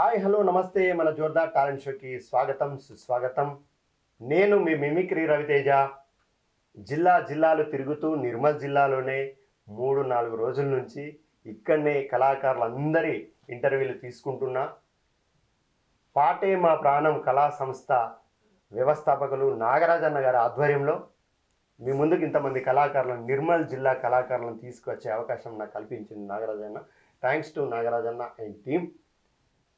Hi hello నమస్తే. మన Jordar talent షోకి స్వాగతం సుస్వాగతం. నేను మీ మిమిక్రీ రవితేజ. జిల్లా జిల్లాలు తిరుగుతూ నిర్మల్ జిల్లాలోనే మూడు నాలుగు రోజుల నుంచి ఇక్కడనే కళాకారులందరి ఇంటర్వ్యూలు తీసుకుంటున్నా. పాటే మా ప్రాణం కళా సంస్థ వ్యవస్థాపకులు నాగరాజన్న గారి ఆధ్వర్యంలో మీ ముందుకు ఇంతమంది కళాకారులను నిర్మల్ జిల్లా కళాకారులను తీసుకొచ్చే అవకాశం నాకు కల్పించింది నాగరాజన్న. థ్యాంక్స్ టు నాగరాజన్న అండ్ టీమ్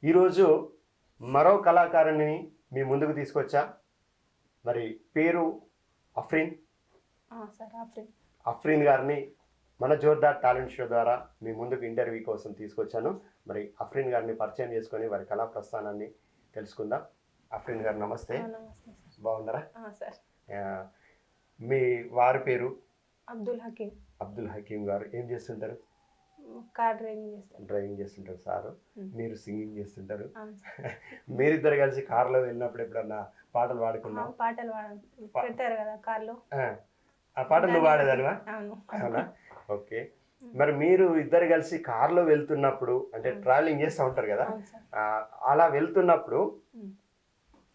ఈరోజు మరో కళాకారుని మీ ముందుకు తీసుకొచ్చా? మరి పేరు అఫ్రీన్. అఫ్రీన్. గారిని మన జోర్దార్ టాలెంట్ షో ద్వారా మీ ముందుకు ఇంటర్వ్యూ కోసం తీసుకొచ్చాను. మరి అఫ్రీన్ గారిని పరిచయం చేసుకొని వారి కళా ప్రస్థానాన్ని తెలుసుకుందాం. అఫ్రీన్ గారు నమస్తే. బాగున్నారా? మీ వారి పేరు? అబ్దుల్ హకీం. అబ్దుల్ హకీం గారు. ఏం చేస్తుంటారు? కార్ డ్రైవింగ్ చేస్తాను డ్రైవింగ్ చేస్తుంటారు సారు. మీరు సింగింగ్ చేస్తుంటారు. మీరిద్దరు కలిసి కార్లో వెళ్ళినప్పుడు ఎప్పుడన్నా పాటలు పాడుకున్నాం పాటలు పాడ- పెడతారు కదా కార్లో. ఆ, ఆ పాటలు నువ్వు పాడేదానివా? అవును. ఓకే. మరి మీరు ఇద్దరు కలిసి కార్లో వెళ్తున్నప్పుడు అంటే ట్రావెలింగ్ చేస్తూ ఉంటారు కదా? అలా వెళ్తున్నప్పుడు.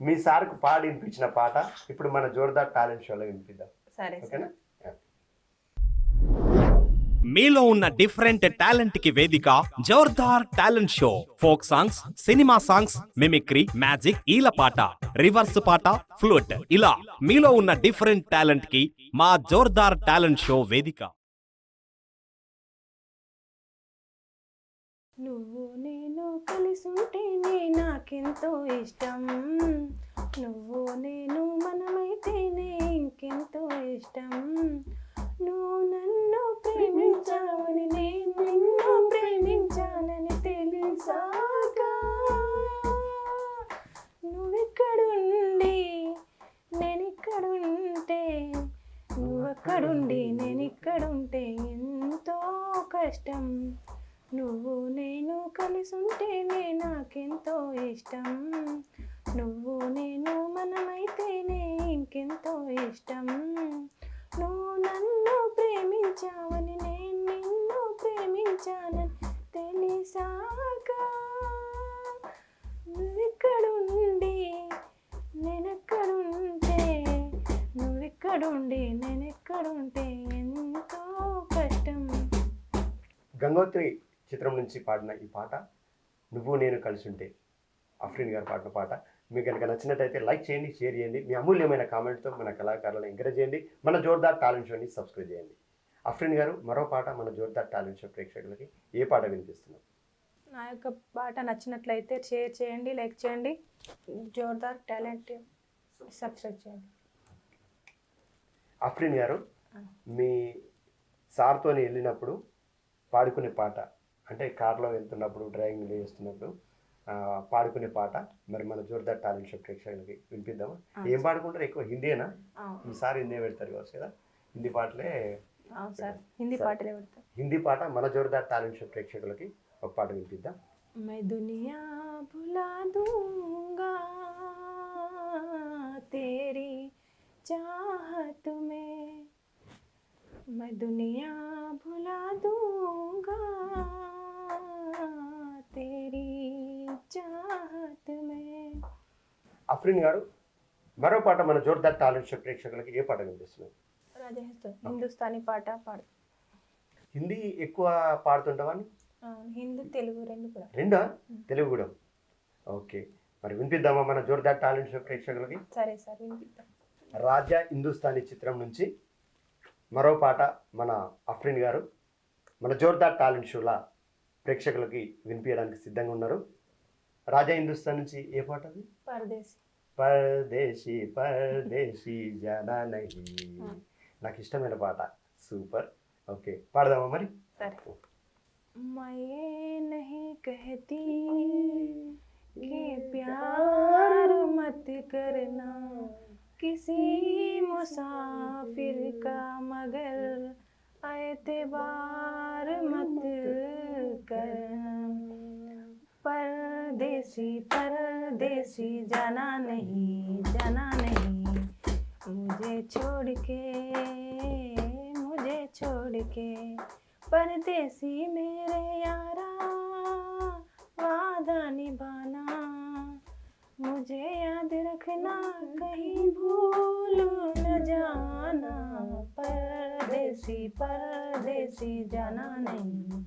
మీ సార్కు పాడి వినిపించిన పాట ఇప్పుడు మన జోర్దార్ టాలెంట్ షోలో వినిపిద్దాం. సార్. ఓకేనా? మీలో ఉన్న డిఫరెంట్ టాలెంట్కి వేదిక Jordar talent show. Folk songs cinema songs mimicry magic ఈల పాట రివర్స్ పాట ఫ్లూట్ ఇలా మీలో ఉన్న డిఫరెంట్ టాలెంట్కి మా జోర్దార్ టాలెంట్ షో వేదిక. నువ్వు నేను కలిసుంటేనే నాకెంతో ఇష్టం. నువ్వు నేను మనమైతేనే ఇంకెంతో ఇష్టం. నువ్వెక్కడుండి నేనెక్కడుంటే? ఎంతో కష్టం. గంగోత్రి చిత్రం నుంచి పాడిన ఈ పాట నువ్వు నేను కలిసి ఉంటే అఫ్రీన్ గారు పాడిన పాట. మీకు కనుక నచ్చినట్టయితే లైక్ చేయండి షేర్ చేయండి. మీ అమూల్యమైన కామెంట్తో మన కళాకారులను ఎంకరేజ్ చేయండి. మన జోర్దార్ టాలెంట్ షోని సబ్స్క్రైబ్ చేయండి. అఫ్రీన్ గారు మరో పాట మన జోర్దార్ టాలెంట్ షో ప్రేక్షకులకి ఏ పాట వినిపిస్తున్నాం నా యొక్క పాట నచ్చినట్లయితే షేర్ చేయండి లైక్ చేయండి. జోర్దార్ టాలెంట్ సబ్స్క్రైబ్ చేయండి. అఫ్రీన్ గారు మీ సార్తో వెళ్ళినప్పుడు పాడుకునే పాట అంటే కార్లో వెళ్తున్నప్పుడు డ్రైవింగ్ చేస్తున్నప్పుడు ఆ, పాడుకునే పాట మరి మన జోర్దార్ టాలెంట్ షో ప్రేక్షకులకి వినిపిద్దామా ఏం పాడుకుంటారు ఎక్కువ హిందీనా అవును మీ సార్ హిందీ పెడతారు కావచ్చు కదా హిందీ పాటలే అవును సార్ హిందీ పాటలే పెడతాను హిందీ పాట మన జోర్దార్ టాలెంట్ షో ప్రేక్షకులకి ఒక పాట వినిపిద్దాం मैं दुनिया भुला दूंगा चाहत में मैं दुनिया भुला दूंगा तेरी चाहत में అఫ్రీన్ గారు మరో పాట మన జోర్దార్ టాలెంట్ షో ప్రేక్షకులకి ఏ పాట వినిపిస్తున్నాం రాజా హిందుస్థానీ పాట పాడు హిందీ ఎక్కువ పాడుతుంటావని అవును, హిందీ తెలుగు రెండు కూడా రెండా తెలుగు కూడా ఓకే మరి వినిపిద్దామా మన జోర్దార్ టాలెంట్ షో ప్రేక్షకులకి సరే సార్ వినిపిద్దాం రాజా హిందుస్థానీ చిత్రం నుంచి మరో పాట మన అఫ్రిన్ గారు మన జోర్దార్ టాలెంట్ షోల ప్రేక్షకులకి వినిపించడానికి సిద్ధంగా ఉన్నారు. రాజా హిందుస్థాన్ నుంచి ఏ పాట అది? పరదేశీ. పరదేశీ నాకు ఇష్టమైన పాట. సూపర్. ఓకే పాడదామా మరి? మయే నహీ కహతీ ప్యార్ किसी मुसाफिर का मगर एतबार मत कर। परदेसी परदेसी, जाना नहीं जाना नहीं। मुझे छोड़ के, मुझे छोड़ के। परदेसी मेरे यारा, वादा निभाना मुझे याद रखना, कहीं भूल न जाना। परदेसी परदेसी जाना नहीं।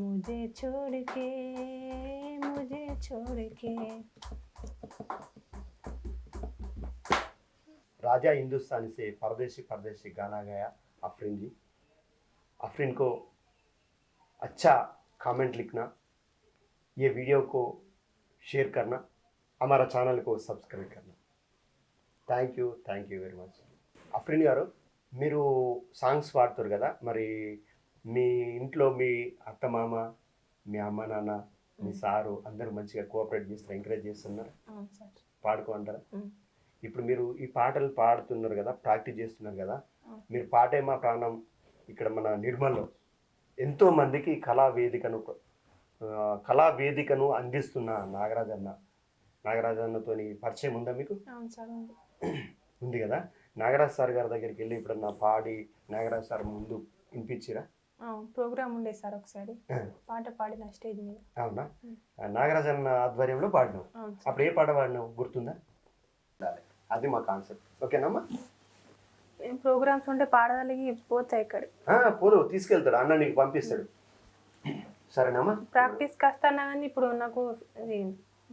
मुझे छोड़ के, मुझे छोड़ के। राजा हिंदुस्तानी से परदेसी परदेसी गाना गया, अफरीन जी। अफरीन को अच्छा कमेंट लिखना, ये वीडियो को शेयर करना। हमारा ఛానల్ को సబ్స్క్రైబ్ करना thank you thank you very much Afreen గారు మీరు సాంగ్స్ పాడుతారు కదా మరి మీ ఇంట్లో మీ అత్తమామ మీ అమ్మ నాన్న మీ సారు అందరూ మంచిగా కోఆపరేట్ చేస్తారు ఎంకరేజ్ చేస్తున్నారు అవును సార్ పాడుకోమంటారా ఉమ్. ఇప్పుడు మీరు ఈ పాటలు పాడుతున్నారు కదా ప్రాక్టీస్ చేస్తున్నారు కదా అవును. మీరు పాటే మా ప్రాణం ఇక్కడ మన నిర్మల్లో ఎంతో మందికి కళా వేదికను ఆ, కళా వేదికను అందిస్తున్న నాగరాజ్ అన్న నాగరాజ్ అన్నతో పరిచయం ఉందా మీకు? ఉంది. కదా? నాగరాజ్ సార్ గారి దగ్గరికి వెళ్ళి ఇప్పుడన్నా పాడి నాగరాజ్ సార్ ముందు వినిపించిరా? ప్రోగ్రామ్ ఉండే సార్ ఒకసారి. పాట పాడిన స్టేజ్ మీద. అవునా? నాగరాజ్ అన్న ఆధ్వర్యంలో పాడినావు. అప్పుడు ఏ పాట పాడినావు? గుర్తుందా? అది మా కాన్సెప్ట్. ఓకేనమ్మా? ప్రోగ్రామ్స్ ఉంటే పాడగలిగి పోతాయి ఇక్కడ పోదు తీసుకెళ్తాడు. అన్న నీకు పంపిస్తాడు. సరేనమ్మా? ప్రాక్టీస్ కాస్తానా కానీ ఇప్పుడు నాకు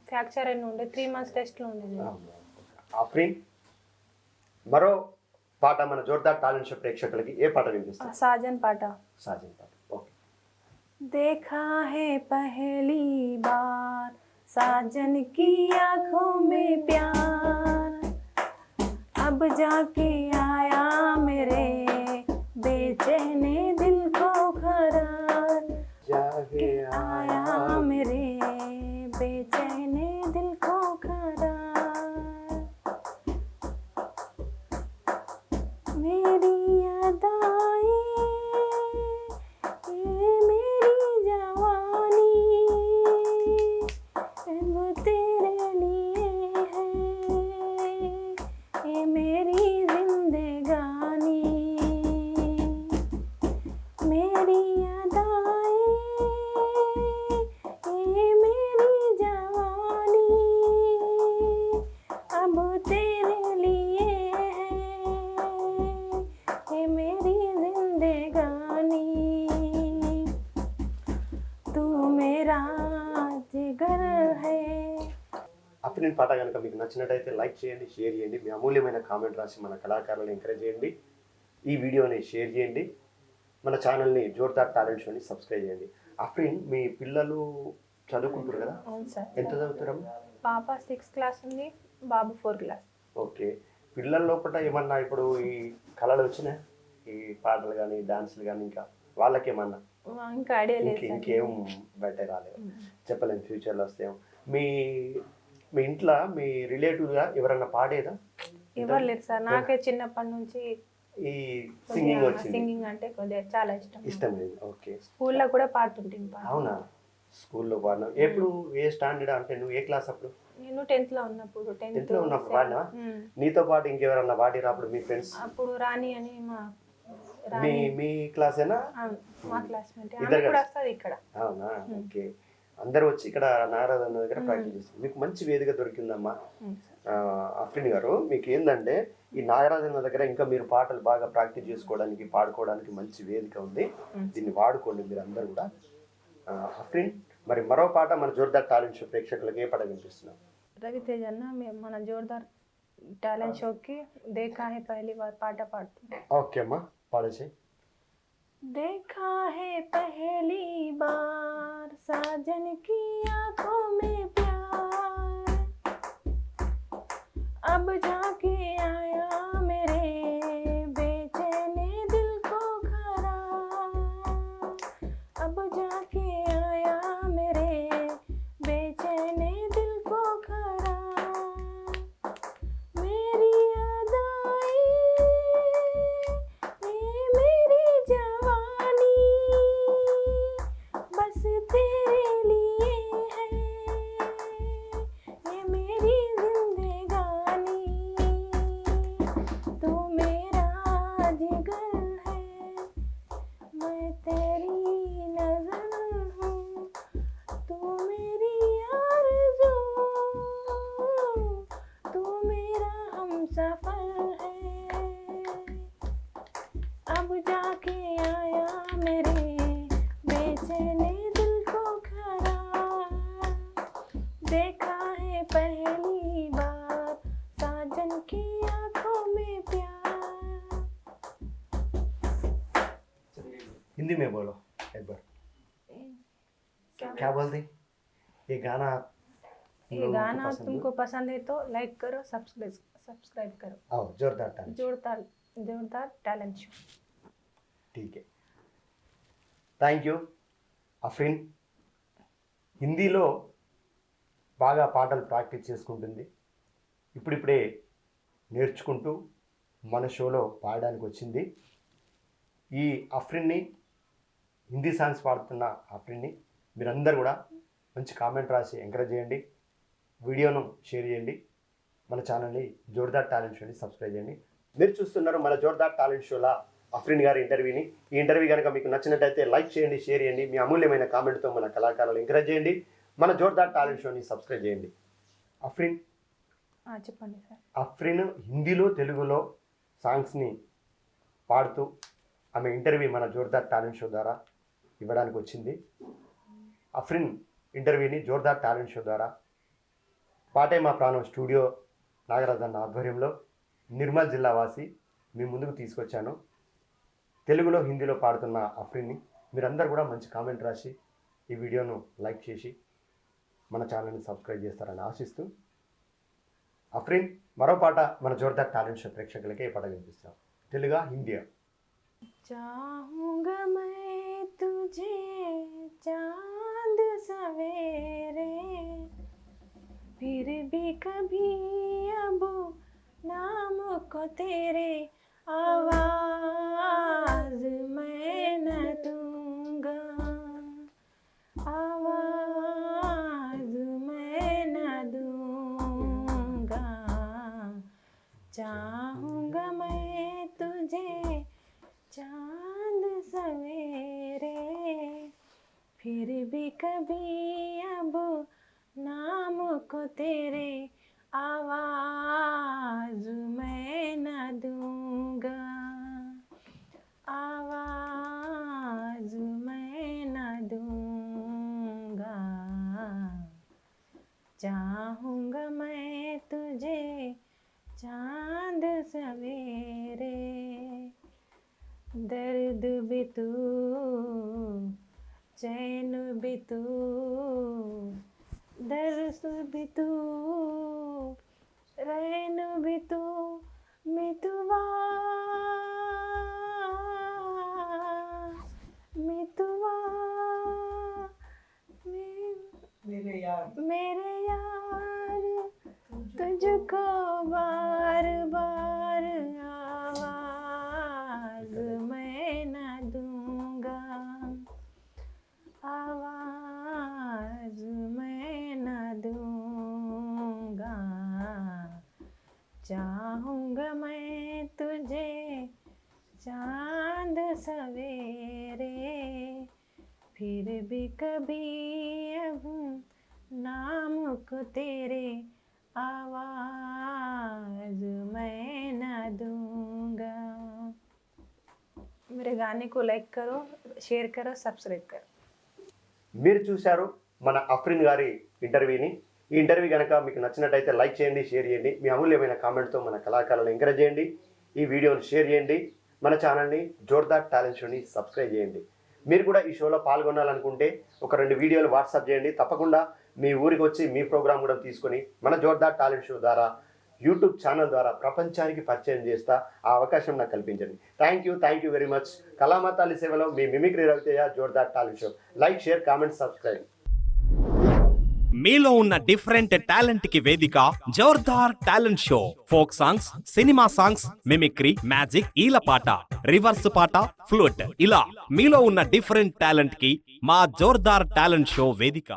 ఫ్రాక్చర్ అయిన ఉండే త్రీ మంత్స్ టెస్ట్లో ఉండేది ఆఫ్రీన్ మరో పాట మన జోర్దార్ టాలెంట్ షో ప్రేక్షకులకి ఏ పాట వినిపిస్తాం సాజన్ పాట సాజన్ పాట ఓకే देखा है पहली बार साजन की आंखों में प्यार अब जाके आया मेरे बेचैने दिल को करार जागे आया मेरे పాట కనుక మీకు నచ్చినట్టయితే లైక్ చేయండి షేర్ చేయండి. మీ అమూల్యమైన కామెంట్ రాసి మన కళాకారులను ఎంకరేజ్ చేయండి. ఈ వీడియోని షేర్ చేయండి. మన ఛానల్ని జోర్దార్ టాలెంట్ షోని సబ్స్క్రైబ్ చేయండి. అఫ్రీన్ మీ పిల్లలు చదువుకుంటారు కదా? ఎంత చదువుతారమ్మా? పాప సిక్స్త్ క్లాస్ ఉంది బాబు ఫోర్త్ క్లాస్ ఓకే. పిల్లల లోపల ఏమన్నా ఇప్పుడు ఈ కళలు వచ్చినాయి ఈ పాటలు కానీ డాన్సులు కానీ ఇంకా వాళ్ళకేమన్నా? ఇంకా బయట రాలేదు. చెప్పలేము ఫ్యూచర్లో వస్తేమో మీ మీ ఇంట్లో మీ రిలేటివ్గా ఎవరన్నా పాడేదా? లేరు సార్. నాకే చిన్నప్పటి నుంచి ఈ సింగింగ్ వచ్చింది. సింగింగ్ అంటే కొద్దిగా చాలా ఇష్టం. ఇష్టం లేదు ఓకే. స్కూల్లో కూడా పాడుతుంటాను పాట అవునా? స్కూల్లో పాడినా ఎప్పుడు? ఏ స్టాండర్డ్ అంటే నువ్వు ఏ క్లాస్ అప్పుడు? నేను టెన్త్లో ఉన్నప్పుడు టెన్త్ టెన్త్లో ఉన్నప్పుడు పాడినా నీతో పాటు ఇంకెవరన్నా పాడిరా అప్పుడు మీ ఫ్రెండ్స్ అప్పుడు రాణి అని మా మీ రాణి. మీ క్లాసేనా ఆ, మా క్లాస్మేట్ ఇద్దరు ఆమె కూడా కలిసి? వస్తుంది ఇక్కడ. అవునా? ఓకే. అందరూ వచ్చి ఇక్కడ నారాధన దగ్గర ప్రాక్టీస్ చేస్తారు. మీకు మంచి వేదిక దొరికిందమ్మా. అఫ్రిన్ గారు మీకు ఏంటంటే ఈ నాగరాజన్న దగ్గర ఇంకా మీరు పాటలు బాగా ప్రాక్టీస్ చేసుకోవడానికి పాడుకోవడానికి మంచి వేదిక ఉంది. దీన్ని వాడుకోండి మీరు అందరు కూడా అఫ్రిన్ మరి మరో పాట మన జోర్దార్ టాలెంట్ షో ప్రేక్షకులకు ఏ పాట వినిపిస్తున్నాం రవితేజ్ అన్న మన జోర్దార్ టాలెంట్ షోకి దేఖా హే పహలీ వార్ పాట పాడుతుంది ఓకే అమ్మా పాడేసి देखा है पहली बार साजन की आँखों में देखा है पहली बार साजन की आंखों में प्यार हिंदी में बोलो एक बार क्या क्या बोलते ये गाना हम ये लोगों को गाना पसंद है? तुमको पसंद है तो लाइक करो सब्सक्राइब सब्सक्राइब करो आओ जोरदार टाइम जोरदार जोरदार talent show TK thank you Afrin హిందీలో బాగా పాటలు ప్రాక్టీస్ చేసుకుంటుంది. ఇప్పుడిప్పుడే నేర్చుకుంటూ మన షోలో పాడడానికి వచ్చింది. ఈ అఫ్రిన్ని హిందీ సాంగ్స్ పాడుతున్న అఫ్రిన్ని మీరందరూ కూడా మంచి కామెంట్ రాసి ఎంకరేజ్ చేయండి. వీడియోను షేర్ చేయండి. మన ఛానల్ని జోర్దార్ టాలెంట్ షోని సబ్స్క్రైబ్ చేయండి. మీరు చూస్తున్నారు మన జోర్దార్ టాలెంట్ షోలా అఫ్రిన్ గారి ఇంటర్వ్యూని. ఈ ఇంటర్వ్యూ కనుక మీకు నచ్చినట్టయితే లైక్ చేయండి షేర్ చేయండి. మీ అమూల్యమైన కామెంట్తో మన కళాకారులు ఎంకరేజ్ చేయండి. మన జోర్దార్ టాలెంట్ షోని సబ్స్క్రైబ్ చేయండి. అఫ్రిన్. చెప్పండి సార్. అఫ్రిన్ హిందీలో తెలుగులో సాంగ్స్ని పాడుతూ ఆమె ఇంటర్వ్యూ మన జోర్దార్ టాలెంట్ షో ద్వారా ఇవ్వడానికి వచ్చింది. అఫ్రిన్ ఇంటర్వ్యూని జోర్దార్ టాలెంట్ షో ద్వారా పాటే మా ప్రాణం స్టూడియో నాగరాజన్న ఆధ్వర్యంలో నిర్మల్ జిల్లా వాసి మీ ముందుకు తీసుకొచ్చాను. తెలుగులో హిందీలో పాడుతున్న అఫ్రిన్ని మీరందరూ కూడా మంచి కామెంట్ రాసి ఈ వీడియోను లైక్ చేసి మన ఛానల్ని సబ్స్క్రైబ్ చేస్తారని ఆశిస్తూ అఫ్రిన్ మరో పాట మన జోర్దార్ టాలెంట్ షో ప్రేక్షకులకి ఈ పాట వినిపిస్తాం తెలుగా హిందీయా चाहूंगा मैं तुझे चांद सवेरे फिर भी कभी अब नाम को तेरे आवाज मैं न दूंगा चाहूँगा मैं तुझे चाँद सवेरे। फिर भी कभी अब नाम को तेरे आवाज़ मैं न दूँगा। आवाज़ मैं न दूँगा। चाहूँगा मैं चाँद सवेरे दर्द भी तू चैन भी तू दर्द भी तू रैन भी तू मितवा मितवा मेरे यार। मेरे यार। तुझको बार बार आवाज़ मैं न दूँगा। आवाज़ मैं न दूँगा। चाहूँगा मैं तुझे चाँद सवेरे, फिर भी कभी अब नाम को तेरे आवाज मैं न दूंगा मेरे गाने को लाइक करो शेयर करो सब्सक्राइब करो మీరు చూశారు మన అఫ్రిన్ గారి ఇంటర్వ్యూని ఈ ఇంటర్వ్యూ కనుక మీకు నచ్చినట్టయితే లైక్ చేయండి షేర్ చేయండి మీ అమూల్యమైన కామెంట్తో మన కళాకారులను ఎంకరేజ్ చేయండి ఈ వీడియోని షేర్ చేయండి మన ఛానల్ని జోర్దార్ టాలెంట్ షోని సబ్స్క్రైబ్ చేయండి మీరు కూడా ఈ షోలో పాల్గొనాలనుకుంటే ఒక రెండు వీడియోలు వాట్సాప్ చేయండి తప్పకుండా మీ ఊరికి వచ్చి మీ ప్రోగ్రాం కూడా తీసుకొని మన జోర్దార్ టాలెంట్ షో ద్వారా యూట్యూబ్ ఛానల్ ద్వారా ప్రపంచానికి పరిచయం చేస్తా ఆ అవకాశం నాకు కల్పించండి. Thank you thank you very much కళామతాలి సేవలో మీ mimicry Raviteja Jordar talent show. Like share comment subscribe మీలో ఉన్న డిఫరెంట్ టాలెంట్కి వేదిక Jordar talent show. Folk songs cinema songs mimicry magic ఈల పాట రివర్స్ పాట ఫ్లూట్ ఇలా మీలో ఉన్న డిఫరెంట్ టాలెంట్కి మా జోర్దార్ టాలెంట్ షో వేదిక.